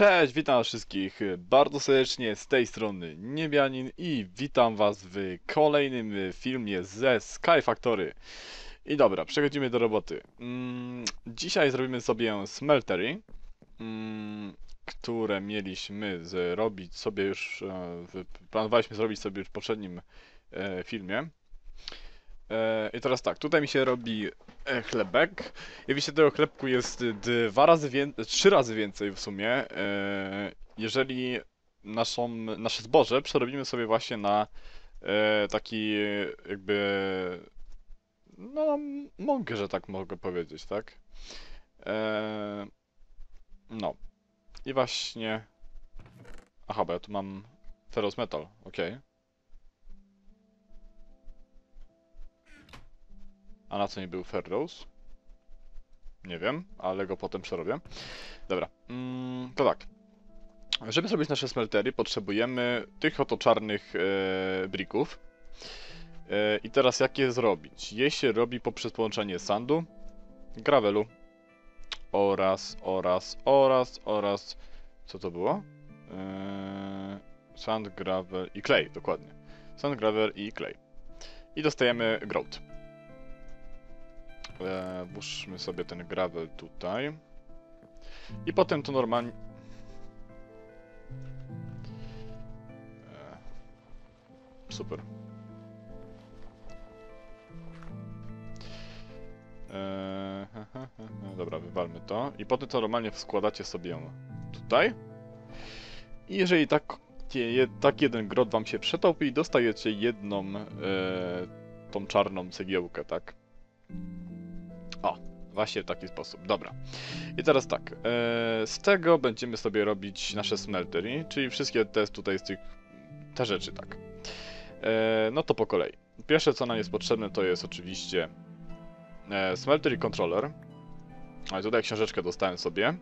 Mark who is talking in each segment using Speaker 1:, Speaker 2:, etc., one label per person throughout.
Speaker 1: Cześć, witam wszystkich bardzo serdecznie z tej strony Niebianin i witam was w kolejnym filmie ze Sky Factory. I dobra, przechodzimy do roboty. Mm, dzisiaj zrobimy sobie smeltery, mm, które mieliśmy zrobić sobie już, e, planowaliśmy zrobić sobie już w poprzednim e, filmie. E, I teraz tak, tutaj mi się robi e, chlebek. I wiecie, tego chlebku jest dwa razy więcej, trzy razy więcej w sumie, e, jeżeli naszą, nasze zboże przerobimy sobie właśnie na taki jakby no mąkę, że tak mogę powiedzieć, tak? No. I właśnie Aha, bo ja tu mam ferrous metal, okej. A na co nie był Ferrous? Nie wiem, ale go potem przerobię. Dobra, mm, to tak. Żeby zrobić nasze smeltery, potrzebujemy tych oto czarnych e, brików. E, I teraz jak je zrobić? Je się robi poprzez połączenie sandu, gravelu oraz, oraz, oraz, oraz... Co to było? E, sand, gravel i clay, dokładnie. Sand, gravel i clay. I dostajemy growth. E, włóżmy sobie ten gravel tutaj. I potem to normalnie... Super. E, dobra, wywalmy to. I potem to normalnie składacie sobie tutaj. I jeżeli tak, tak jeden grot wam się przetopi, dostajecie jedną e, tą czarną cegiełkę, tak? O, właśnie w taki sposób. Dobra. I teraz tak. E, z tego będziemy sobie robić nasze smeltery, czyli wszystkie te tutaj z tych te rzeczy, tak. E, no to po kolei. Pierwsze co nam jest potrzebne to jest oczywiście e, smelter i controller. A tutaj książeczkę dostałem sobie.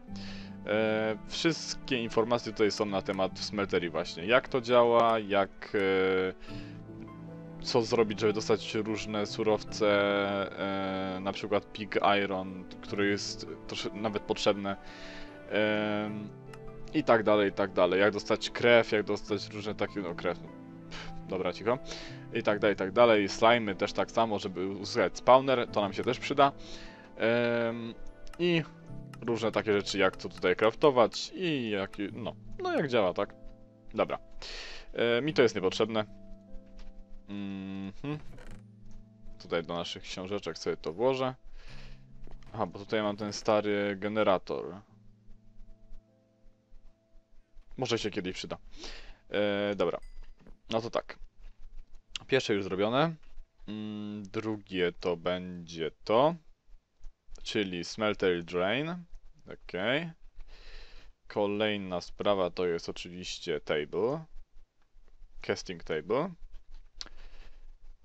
Speaker 1: Wszystkie informacje tutaj są na temat smeltery właśnie. Jak to działa, jak co zrobić, żeby dostać różne surowce, e, na przykład pig iron, który jest nawet potrzebne e, i tak dalej, i tak dalej. Jak dostać krew, jak dostać różne takie, no krew, dobra, cicho. I tak dalej, i tak dalej. Slimy też tak samo, żeby uzyskać spawner, to nam się też przyda. I różne takie rzeczy, jak to tutaj craftować i jak, no, no jak działa, tak? Dobra. E, mi to jest niepotrzebne. Mhm. Tutaj do naszych książeczek sobie to włożę. Aha, bo tutaj mam ten stary generator. Może się kiedyś przyda. E, dobra. No to tak. Pierwsze już zrobione. Mm, drugie to będzie to. Czyli smelter drain. Ok. Kolejna sprawa to jest oczywiście table. Casting table.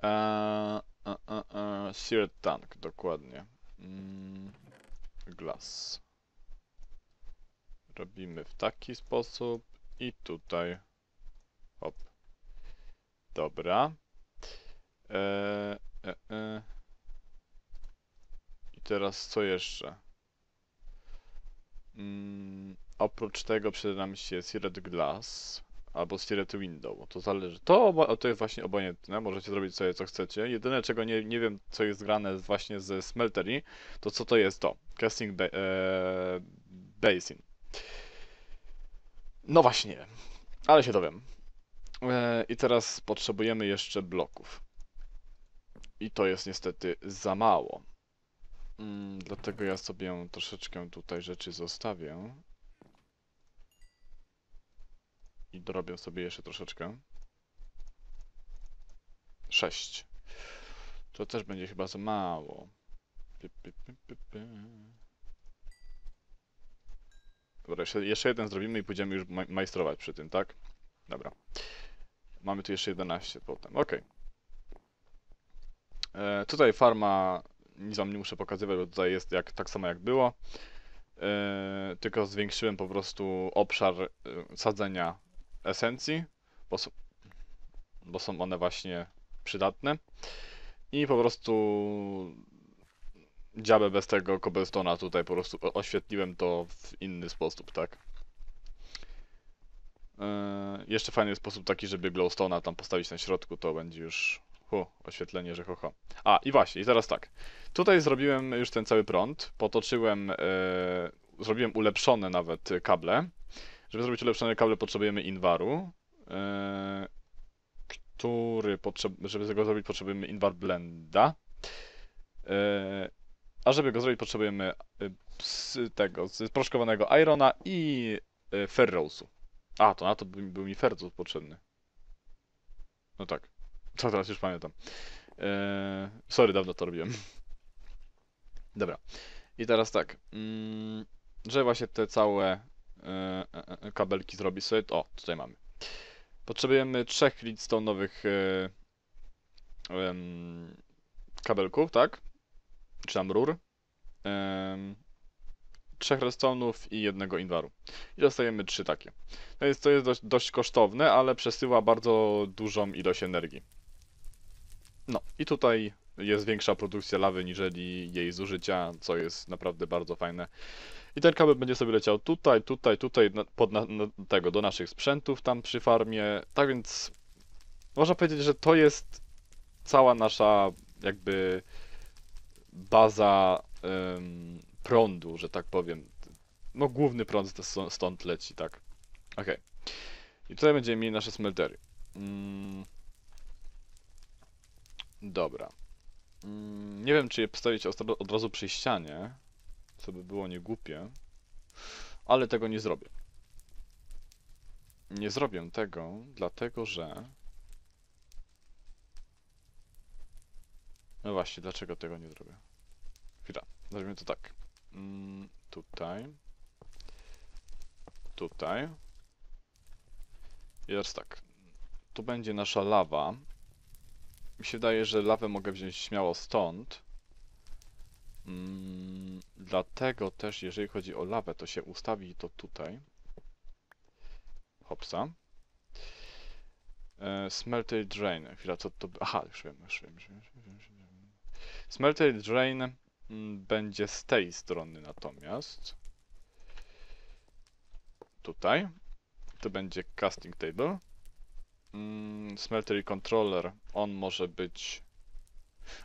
Speaker 1: Eee, e, seared tank, dokładnie. Mm, glass. Robimy w taki sposób i tutaj. Hop. Dobra. E, e, e. I teraz co jeszcze? Mm, oprócz tego przyda nam się seared glass albo Steered Window, to zależy. To, to jest właśnie obojętne, możecie zrobić sobie co chcecie. Jedyne czego nie, nie wiem co jest grane właśnie ze Smeltery, to co to jest to? Casting ba e, Basin. No właśnie, ale się dowiem. E, I teraz potrzebujemy jeszcze bloków. I to jest niestety za mało. Mm, dlatego ja sobie troszeczkę tutaj rzeczy zostawię i dorobię sobie jeszcze troszeczkę. 6. To też będzie chyba za mało. Dobra, jeszcze, jeszcze jeden zrobimy i pójdziemy już majstrować przy tym, tak? Dobra. Mamy tu jeszcze 11 potem, ok. E, tutaj farma, nic wam nie muszę pokazywać, bo tutaj jest jak, tak samo jak było. E, tylko zwiększyłem po prostu obszar e, sadzenia esencji, bo bo są one właśnie przydatne. I po prostu działę bez tego cobblestone'a tutaj po prostu oświetliłem to w inny sposób, tak? Yy, jeszcze fajny sposób taki, żeby glowstone'a tam postawić na środku, to będzie już hu, oświetlenie, że ho, ho. A, i właśnie, i teraz tak. Tutaj zrobiłem już ten cały prąd, potoczyłem, yy, zrobiłem ulepszone nawet kable. Żeby zrobić ulepszone kable potrzebujemy inwaru, yy, który, żeby tego zrobić potrzebujemy inwar blenda. Yy, a żeby go zrobić potrzebujemy z tego, z proszkowanego irona i yy, ferrousu. A, to na to był, mi ferrous potrzebny. No tak. To teraz już pamiętam. Eee, sorry, dawno to robiłem. Dobra. I teraz tak. Mm, że właśnie te całe e, e, e, kabelki zrobić sobie. O, tutaj mamy. Potrzebujemy trzech e, em, kabelków, tak? Czy tam rur. Trzech redstone'ów i jednego inwaru. I dostajemy trzy takie. To jest, to jest dość, dość kosztowne, ale przesyła bardzo dużą ilość energii. No i tutaj jest większa produkcja lawy niżeli jej zużycia, co jest naprawdę bardzo fajne. I ten kabel będzie sobie leciał tutaj, tutaj, tutaj, pod na, na tego, do naszych sprzętów tam przy farmie. Tak więc można powiedzieć, że to jest cała nasza jakby baza em, prądu, że tak powiem. No główny prąd st- stąd leci, tak. Okej. I tutaj będziemy mieli nasze smeltery. Mm. Dobra. Mm, nie wiem, czy je postawić od, razu przy ścianie, co by było niegłupie, ale tego nie zrobię. Nie zrobię tego, dlatego że... No właśnie, dlaczego tego nie zrobię? Chwila, zrobimy to tak. Mm, tutaj. Tutaj. I teraz tak. Tu będzie nasza lawa. Mi się wydaje, że lawę mogę wziąć śmiało stąd. Mm, dlatego też, jeżeli chodzi o lawę, to się ustawi to tutaj. Hopsa. E, smelter drain. Chwila, co to... Aha, już wiem, już wiem, już wiem, już wiem, już wiem. Smelter drain mm, będzie z tej strony natomiast. Tutaj. To będzie casting table. Mm, smeltery controller. On może być.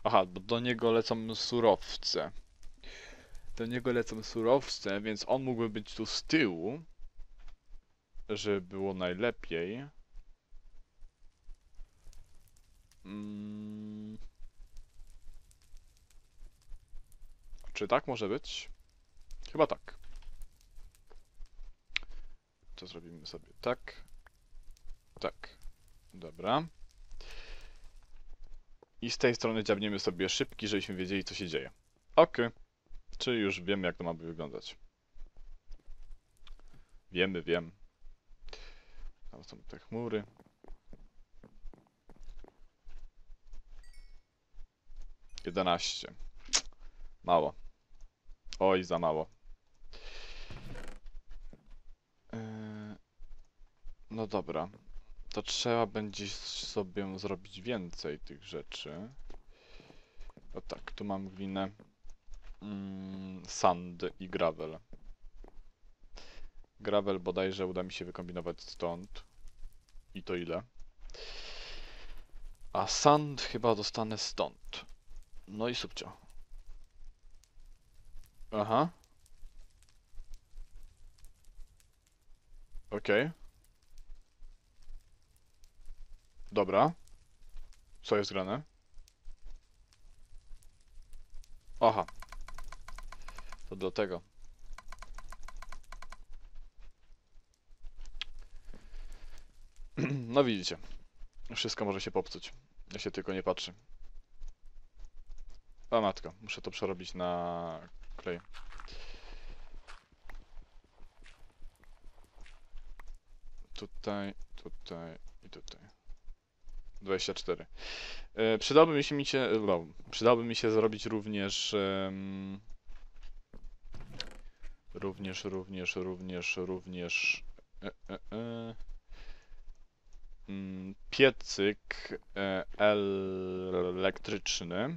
Speaker 1: Aha, bo do niego lecą surowce. Do niego lecą surowce, więc on mógłby być tu z tyłu. Żeby było najlepiej. Mm. Czy tak może być? Chyba tak. To zrobimy sobie tak. Tak. Dobra. I z tej strony dziabniemy sobie szybki, żebyśmy wiedzieli, co się dzieje. Ok. Czy już wiemy, jak to ma wyglądać? Wiemy, wiem. Tam są te chmury. Jedenaście. Mało. Oj, za mało. Yy, No dobra. To trzeba będzie sobie zrobić więcej tych rzeczy. O tak, tu mam glinę. Mm, sand i gravel. Gravel bodajże uda mi się wykombinować stąd. I to ile? A sand chyba dostanę stąd. No i subcio. Aha. Okej. Dobra. Co jest grane? Aha. To do tego. No widzicie. Wszystko może się popsuć. Ja się tylko nie patrzy. A matko, muszę to przerobić na klej. Tutaj, tutaj i tutaj. 24. E, przydałby mi się, mi się, no, przydałby mi się zrobić również em, również, również, również, również e, e, e, mm, piecyk e, elektryczny,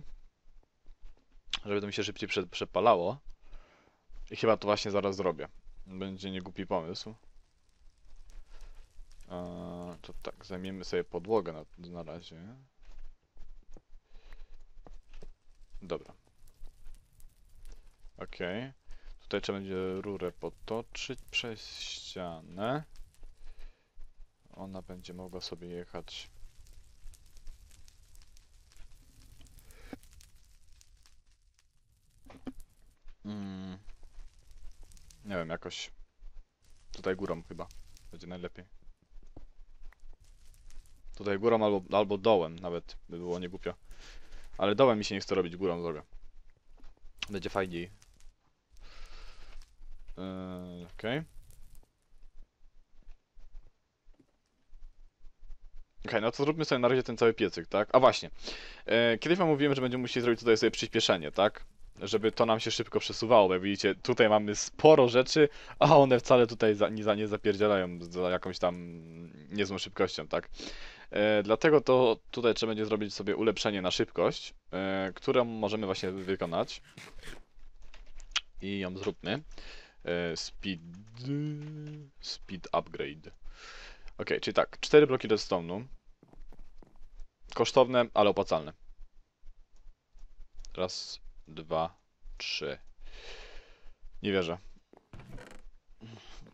Speaker 1: żeby to mi się szybciej prze, przepalało. I chyba to właśnie zaraz zrobię. Będzie niegłupi pomysł. Eee, to tak, zajmiemy sobie podłogę na, na razie. Dobra. Okej. Tutaj trzeba będzie rurę potoczyć przez ścianę. Ona będzie mogła sobie jechać. Mm. Nie wiem, jakoś tutaj górą chyba będzie najlepiej. Tutaj górą albo, albo dołem nawet by było nie głupio. Ale dołem mi się nie chce robić, górą zrobię. Będzie fajniej. Yy, Okej. Okej, no to zróbmy sobie na razie ten cały piecyk, tak? A właśnie. E, kiedyś wam mówiłem, że będziemy musieli zrobić tutaj sobie przyspieszenie, tak? Żeby to nam się szybko przesuwało, bo jak widzicie, tutaj mamy sporo rzeczy, a one wcale tutaj za, nie, za, nie zapierdzielają za jakąś tam niezłą szybkością, tak? E, dlatego to tutaj trzeba będzie zrobić sobie ulepszenie na szybkość, e, którą możemy właśnie wykonać. I ją zróbmy. E, speed... Speed upgrade. Ok, czyli tak, cztery bloki redstone'u. Kosztowne, ale opłacalne. Raz, dwa, trzy. Nie wierzę.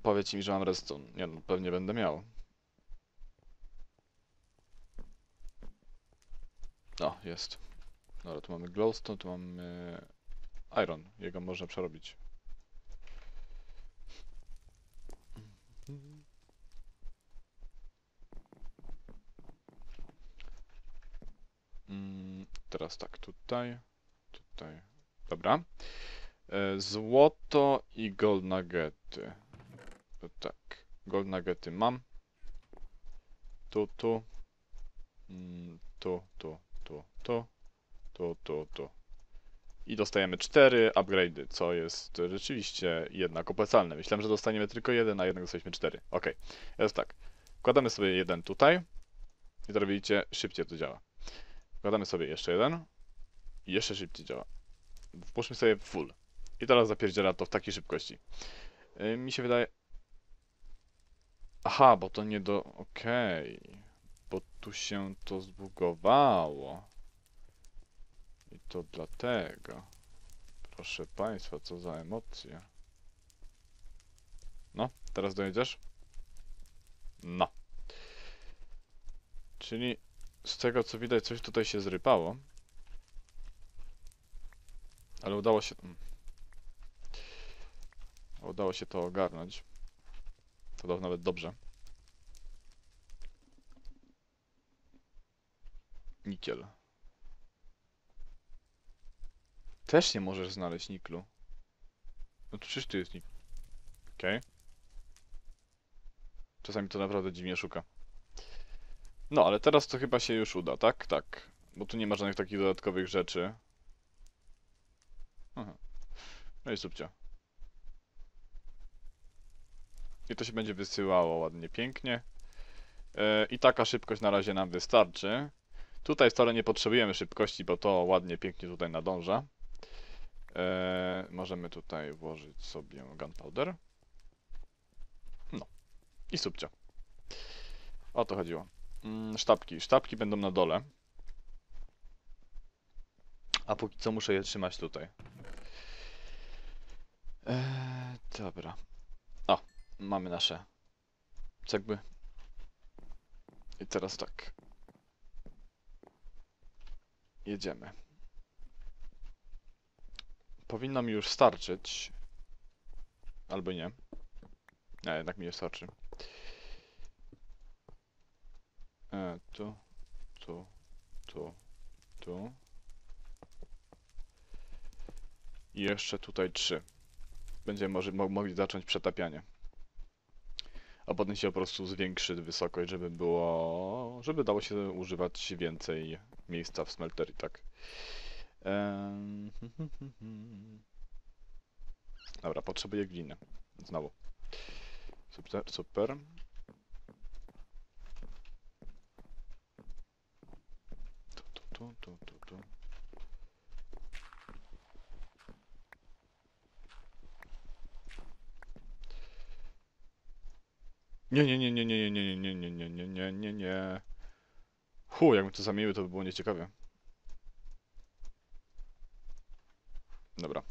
Speaker 1: Powiedz mi, że mam redstone. Nie no, pewnie będę miał. O, jest. Dobra, tu mamy glowstone, tu mamy iron. Jego można przerobić. Mm, teraz tak, tutaj, tutaj. Dobra. E, Złoto i gold nuggety. To tak, gold nuggety mam. Tu, tu. Mm, Tu, tu, tu, tu. Tu, tu, tu. I dostajemy cztery upgrade'y, co jest rzeczywiście jednak opłacalne. Myślałem, że dostaniemy tylko jeden, a jednak dostaliśmy cztery. Ok, jest tak. Wkładamy sobie jeden tutaj. I to szybciej to działa. Wkładamy sobie jeszcze jeden. Jeszcze szybciej działa. Wpuszczmy sobie full. I teraz zapierdziela to w takiej szybkości. Yy, mi się wydaje... Aha, bo to nie do... Okej. Bo tu się to zbugowało. I to dlatego. Proszę Państwa, co za emocje. No, teraz dojedziesz? No. Czyli z tego co widać, coś tutaj się zrypało. Ale udało się... mm. Udało się to ogarnąć. To nawet dobrze. Nikiel. Też nie możesz znaleźć niklu. No to przecież tu jest nik. Okej. Czasami to naprawdę dziwnie szuka. No, ale teraz to chyba się już uda, tak? Tak. Bo tu nie ma żadnych takich dodatkowych rzeczy. Aha. No i subcia. I to się będzie wysyłało ładnie, pięknie. E, I taka szybkość na razie nam wystarczy. Tutaj wcale nie potrzebujemy szybkości, bo to ładnie, pięknie tutaj nadąża. E, możemy tutaj włożyć sobie gunpowder. No. I subcia. O to chodziło. Mm, sztabki. Sztabki będą na dole. A póki co muszę je trzymać tutaj. Eee, dobra. O, mamy nasze cegły. I teraz tak. Jedziemy. Powinno mi już starczyć. Albo nie. Nie, jednak mi nie starczy. E, tu, tu, tu, tu. I jeszcze tutaj trzy. Będziemy może mo mogli zacząć przetapianie. A potem się po prostu zwiększy wysokość, żeby było... żeby dało się używać więcej miejsca w smelterii, tak. Em, Dobra, potrzebuję gliny. Znowu. Super, super. Tu, tu, tu, tu, tu, tu. Nie, nie, nie, nie, nie, nie, nie, nie, nie, nie, nie, nie, nie. Hu, jakby to zamieniły, to by było nieciekawe. Dobra.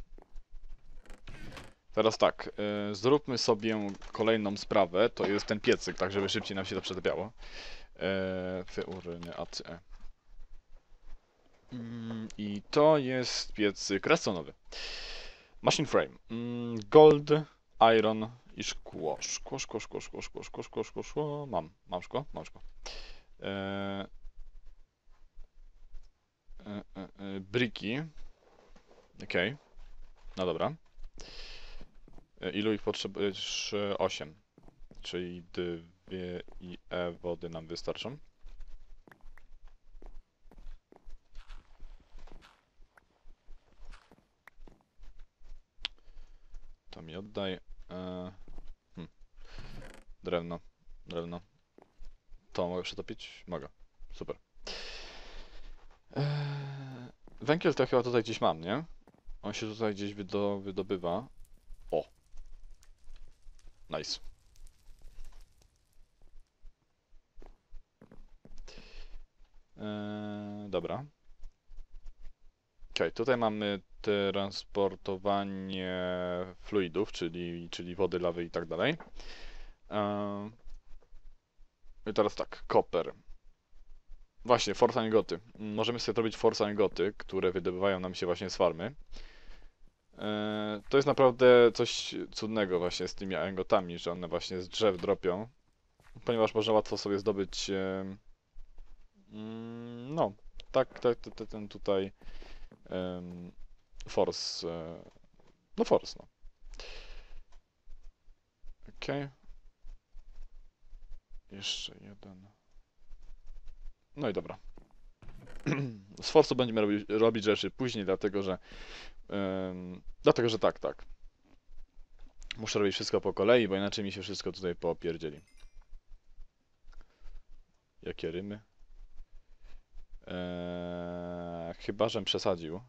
Speaker 1: Teraz tak, y, zróbmy sobie kolejną sprawę, to jest ten piecyk, tak żeby szybciej nam się to przetapiało. E, Feuryny ACE. Mm, I to jest piecyk restonowy. Machine frame. Mm, Gold, iron i szkło. Szkło, szkło, szkło, szkło, szkło, szkło, szkło, szkło, szkło. Mam, mam szkło, mam szkło. E, e, e, e, Briki. Okej. No dobra. E, Ilu ich potrzebujesz? 8. Czyli dwie i e wody nam wystarczą. To mi oddaj. E. Drewno, drewno. To mogę przetopić? Mogę. Super. E, węgiel to chyba tutaj gdzieś mam, nie? On się tutaj gdzieś wydo, wydobywa. O. Nice. Eee, dobra. Okej, tutaj mamy transportowanie fluidów, czyli, czyli wody, lawy i tak dalej. I teraz tak, koper. Właśnie, force angoty. Możemy sobie robić force angoty, które wydobywają nam się właśnie z farmy. Eee, To jest naprawdę coś cudnego właśnie z tymi angotami, że one właśnie z drzew dropią, ponieważ można łatwo sobie zdobyć em, mm, no, tak, tak, ten tutaj force, e, no force, no. Okej. Jeszcze jeden. No i dobra. Z force'u będziemy robić, robić rzeczy później, dlatego że dlatego, że tak, tak. Muszę robić wszystko po kolei, bo inaczej mi się wszystko tutaj popierdzieli. Jakie rymy? Eee, chyba, żem przesadził.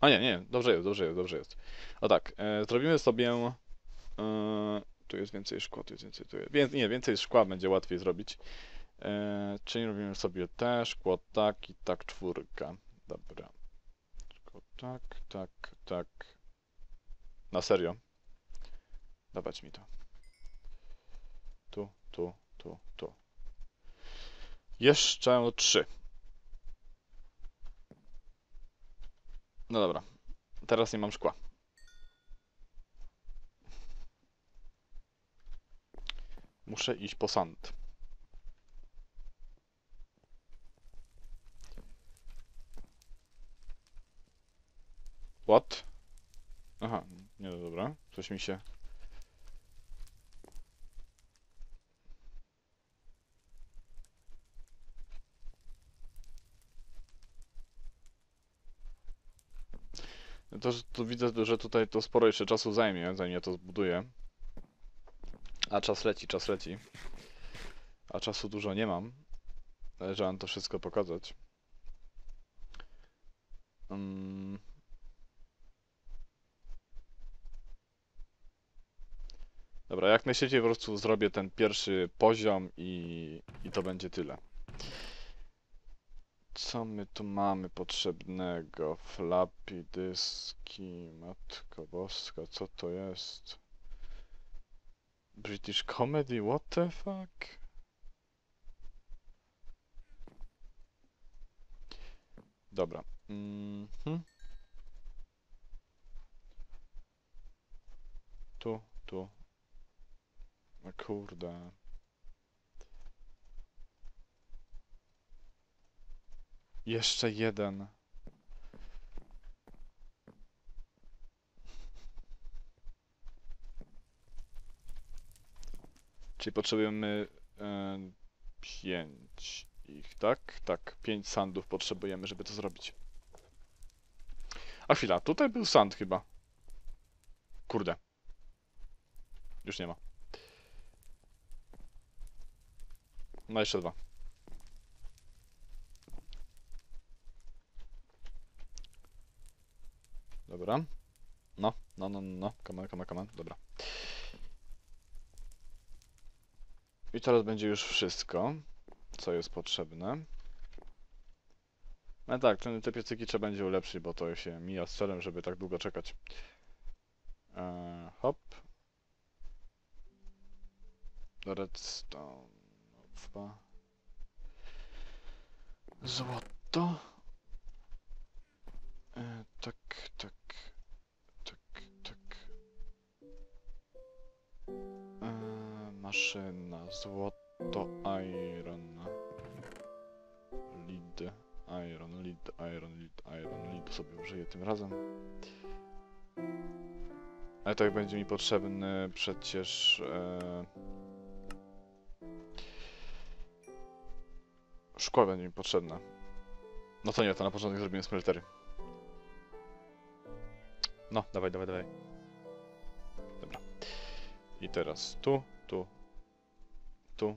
Speaker 1: A nie, nie, dobrze jest, dobrze jest, dobrze jest. O tak, e, zrobimy sobie... E, tu jest więcej szkła, tu jest więcej, tu jest... Nie, więcej szkła będzie łatwiej zrobić. E, czyli robimy sobie te szkło tak i tak czwórka. Dobra. Szkło tak, tak, tak. Na serio. Dawać mi to. Tu, tu, tu, tu. Jeszcze trzy. No dobra. Teraz nie mam szkła. Muszę iść po sand. What? Aha, nie, no dobra. Coś mi się... To, że- to widzę, że tutaj to sporo jeszcze czasu zajmie, zanim ja to zbuduję. A czas leci, czas leci. A czasu dużo nie mam. Żeby wam to wszystko pokazać. Mm. Dobra, jak najszybciej po prostu zrobię ten pierwszy poziom i, i to będzie tyle. Co my tu mamy potrzebnego? Flappy dyski, matko boska, co to jest? British comedy, what the fuck? Dobra. Mhm. Tu, tu. No kurde. Jeszcze jeden. Czyli potrzebujemy e, pięć ich, tak? Tak, pięć sandów potrzebujemy, żeby to zrobić. A chwila, tutaj był sand chyba. Kurde. Już nie ma. No jeszcze dwa. Dobra. No, no, no, no, no. Come on, come on. Dobra. I teraz będzie już wszystko, co jest potrzebne. No tak, te piecyki trzeba będzie ulepszyć, bo to się mija z celem, żeby tak długo czekać. Eee, hop. Redstone. Dwa. Złoto. E, tak, tak, maszyna, złoto, iron. Lead, iron, lead, iron, lead, iron, lead sobie użyję tym razem. Ale tak będzie mi potrzebny przecież... E, będzie mi potrzebne. No to nie, to na początek zrobimy smeltery. No, dawaj, dawaj, dawaj. Dobra. I teraz tu, tu, tu,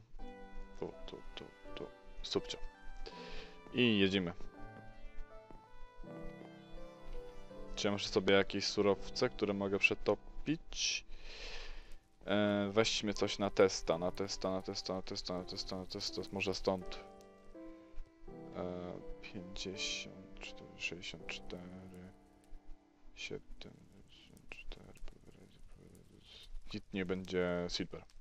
Speaker 1: tu, tu, tu, tu. I jedziemy. Czy ja muszę sobie jakieś surowce, które mogę przetopić? E, weźmy coś na testa, na testa, na testa, na testa, na testa, na testa, może stąd. E, 54, 64, 74, Hit nie będzie silver.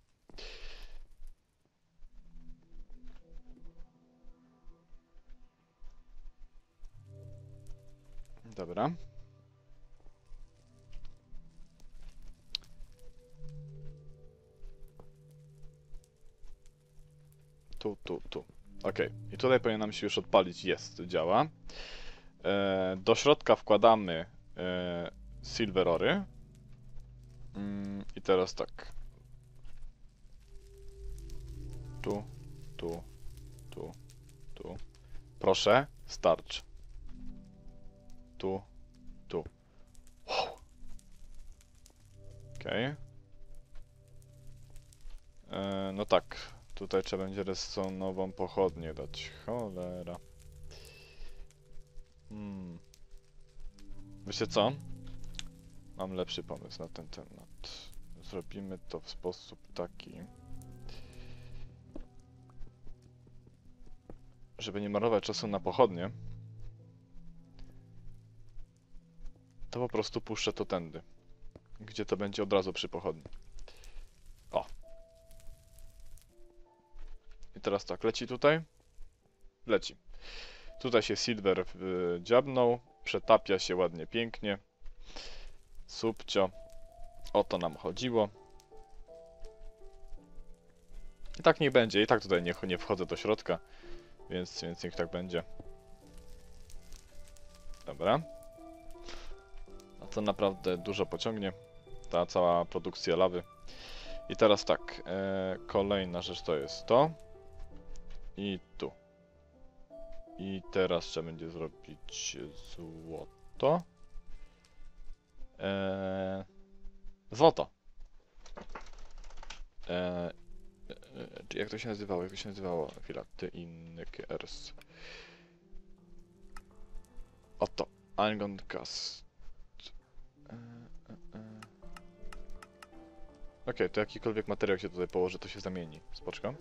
Speaker 1: Dobra. Tu, tu, tu. Ok. I tutaj powinien nam się już odpalić. Jest, działa. E, do środka wkładamy e, silverory. Mm, I teraz tak. Tu, tu, tu, tu. Proszę, starcz. Tu, tu. Wow. Okej. E, No tak, tutaj trzeba będzie resonową pochodnię dać. Cholera. Hmm. Wiecie co? Mam lepszy pomysł na ten temat. Zrobimy to w sposób taki, żeby nie marnować czasu na pochodnie, to po prostu puszczę to tędy, gdzie to będzie od razu przy pochodni. O. I teraz tak, leci tutaj. Leci. Tutaj się silver y, dziabnął, przetapia się ładnie, pięknie. Subcio. O to nam chodziło. I tak niech będzie. I tak tutaj nie, nie wchodzę do środka, więc, więc niech tak będzie. Dobra. To naprawdę dużo pociągnie. Ta cała produkcja lawy. I teraz tak. E, kolejna rzecz to jest to. I tu. I teraz trzeba będzie zrobić złoto. Eee, złoto. Eee, e, jak to się nazywało? Jak to się nazywało? Chwila. Ty inny KRS. Oto. Angon Cast. Okej, to jakikolwiek materiał się tutaj położy, to się zamieni. Spoczko.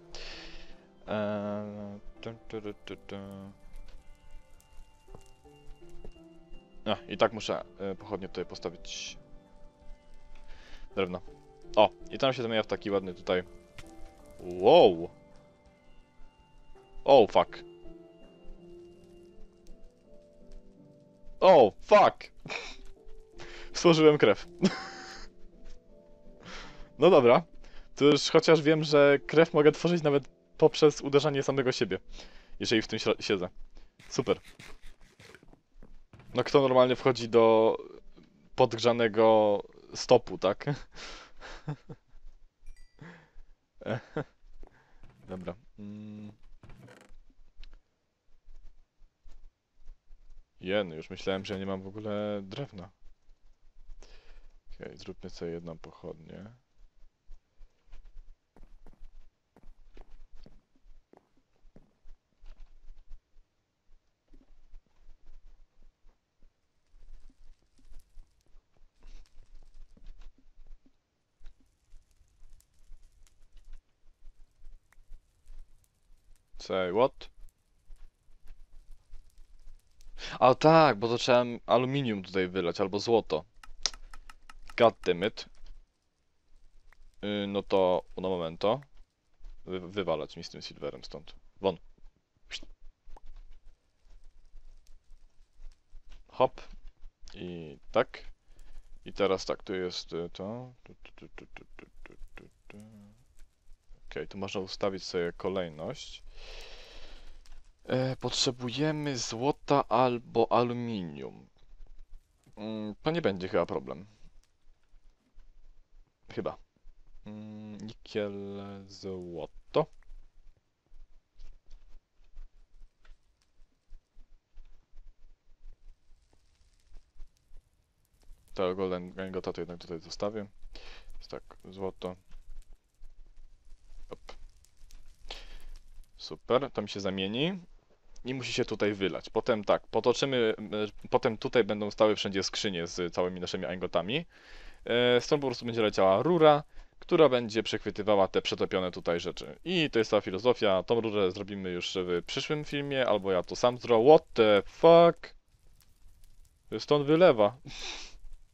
Speaker 1: Eee. A, i tak muszę y, pochodnie tutaj postawić drewno. O, i tam się zamienia w taki ładny tutaj. Wow! Oh, fuck. Oh, fuck! Stworzyłem krew. no dobra. To już chociaż wiem, że krew mogę tworzyć nawet poprzez uderzanie samego siebie. Jeżeli w tym siedzę. Super. No kto normalnie wchodzi do podgrzanego stopu, tak? Dobra. Mm. Jeny, już myślałem, że nie mam w ogóle drewna. Okej, zróbmy sobie jedną pochodnię. Say what? A tak, bo to trzeba aluminium tutaj wylać, albo złoto. Goddammit. Yy, no to, na momento. Wy, wywalać mi z tym silverem stąd. Won. Hop. I tak. I teraz tak, tu jest y, to. Ok, tu można ustawić sobie kolejność. E, potrzebujemy złota albo aluminium. Mm, to nie będzie chyba problem. Chyba. Mm, nikiel, złoto. To golden gangota to jednak tutaj zostawię. Jest tak, złoto. Op. Super, to mi się zamieni. I musi się tutaj wylać. Potem tak, potoczymy, potem tutaj będą stały wszędzie skrzynie z całymi naszymi angotami. E, Stąd po prostu będzie leciała rura, która będzie przechwytywała te przetopione tutaj rzeczy. I to jest cała filozofia. Tą rurę zrobimy już w przyszłym filmie, albo ja to sam zrobię. What the fuck? Stąd wylewa.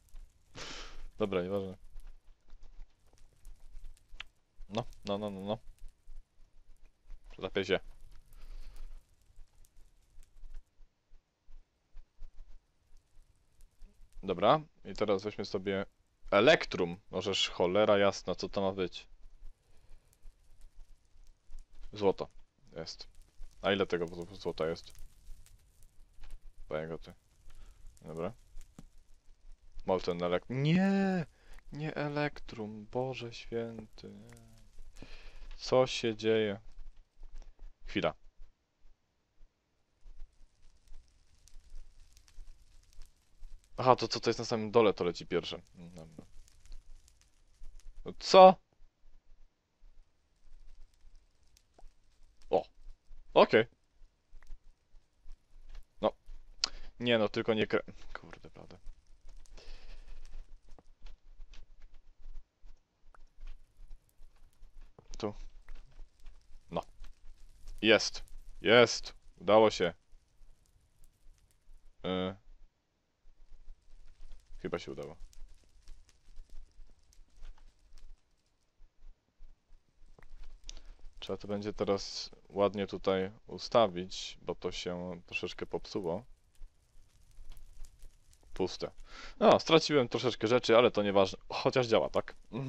Speaker 1: Dobra, nieważne. No, no, no, no, no. Zapię się. Dobra, i teraz weźmy sobie Elektrum. Możesz cholera jasna, co to ma być? Złoto. Jest. A ile tego zł- złota jest? Pojego ty. Dobra. Molten Elektrum. Nie! Nie Elektrum. Boże święty. Co się dzieje? Chwila. Aha, to co to jest na samym dole, to leci pierwsze. Dobra. No Co? O. Okej. No. Nie no, tylko nie kre... Kurde, prawda. Tu. No. Jest. Jest. Udało się. Y. Chyba się udało. Trzeba to będzie teraz ładnie tutaj ustawić, bo to się troszeczkę popsuło. Puste. No, straciłem troszeczkę rzeczy, ale to nieważne. Chociaż działa, tak?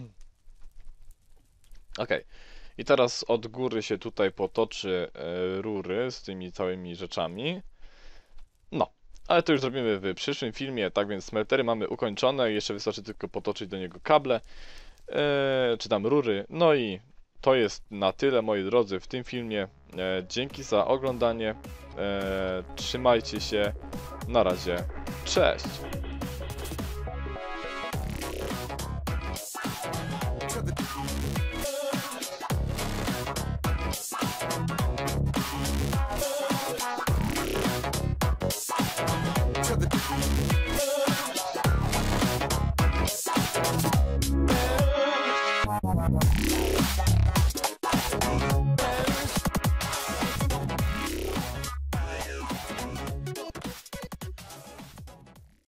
Speaker 1: Okej. I teraz od góry się tutaj potoczy e, rury z tymi całymi rzeczami. No, ale to już zrobimy w przyszłym filmie, tak więc smeltery mamy ukończone, jeszcze wystarczy tylko potoczyć do niego kable, e, czy tam rury, no i to jest na tyle moi drodzy w tym filmie, e, dzięki za oglądanie, e, trzymajcie się, na razie, cześć!